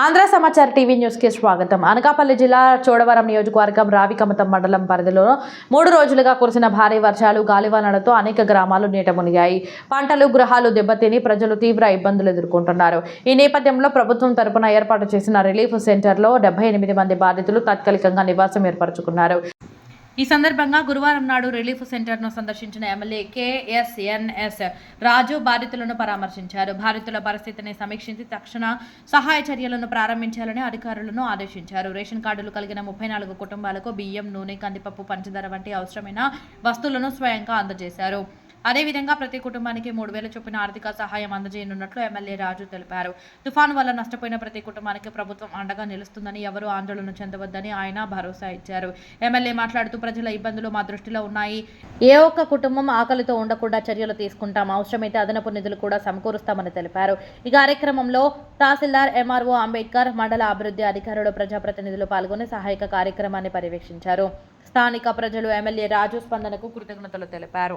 ఆంధ్ర సమాచార టీవీ న్యూస్కి స్వాగతం. అనకాపల్లి జిల్లా చోడవరం నియోజకవర్గం రావికమతం మండలం పరిధిలో మూడు రోజులుగా కురిసిన భారీ వర్షాలు గాలివానలతో అనేక గ్రామాలు నీట మునిగాయి. పంటలు గృహాలు దెబ్బతిని ప్రజలు తీవ్ర ఇబ్బందులు ఎదుర్కొంటున్నారు. ఈ నేపథ్యంలో ప్రభుత్వం తరపున ఏర్పాటు చేసిన రిలీఫ్ సెంటర్లో డెబ్బై ఎనిమిది మంది బాధితులు తాత్కాలికంగా నివాసం ఏర్పరచుకున్నారు. ఈ సందర్భంగా గురువారం నాడు రిలీఫ్ సెంటర్ను సందర్శించిన ఎమ్మెల్యే కేఎస్ఎన్ఎస్ రాజు బాధితులను పరామర్శించారు. బాధితుల పరిస్థితిని సమీక్షించి తక్షణ సహాయ చర్యలను ప్రారంభించాలని అధికారులను ఆదేశించారు. రేషన్ కార్డులు కలిగిన ముప్పై నాలుగు కుటుంబాలకు బియ్యం నూనె కందిపప్పు పంచదార వంటి అవసరమైన వస్తువులను స్వయంగా అందజేశారు. అదేవిధంగా ప్రతి కుటుంబానికి మూడు వేల చొప్పున ఆర్థిక సహాయం అందజేయనున్నట్లు ఎమ్మెల్యే రాజు తెలిపారు. తుఫాను వల్ల నష్టపోయిన ప్రతి కుటుంబానికి ప్రభుత్వం అండగా నిలుస్తుందని ఎవరూ ఆందోళన చెందవద్దని ఆయన భరోసా ఇచ్చారు. ఎమ్మెల్యే మాట్లాడుతూ ప్రజల ఇబ్బందులు మా దృష్టిలో ఉన్నాయి. ఏ ఒక్క కుటుంబం ఆకలితో ఉండకుండా చర్యలు తీసుకుంటాం. అవసరమైతే అదనపు నిధులు కూడా సమకూరుస్తామని తెలిపారు. ఈ కార్యక్రమంలో తహసీల్దార్ ఎంఆర్ఓ అంబేద్కర్ మండల అభివృద్ధి అధికారులు ప్రజాప్రతినిధులు పాల్గొని సహాయక కార్యక్రమాన్ని పర్యవేక్షించారు. స్థానిక ప్రజలు ఎమ్మెల్యే రాజు స్పందనకు కృతజ్ఞతలు తెలిపారు.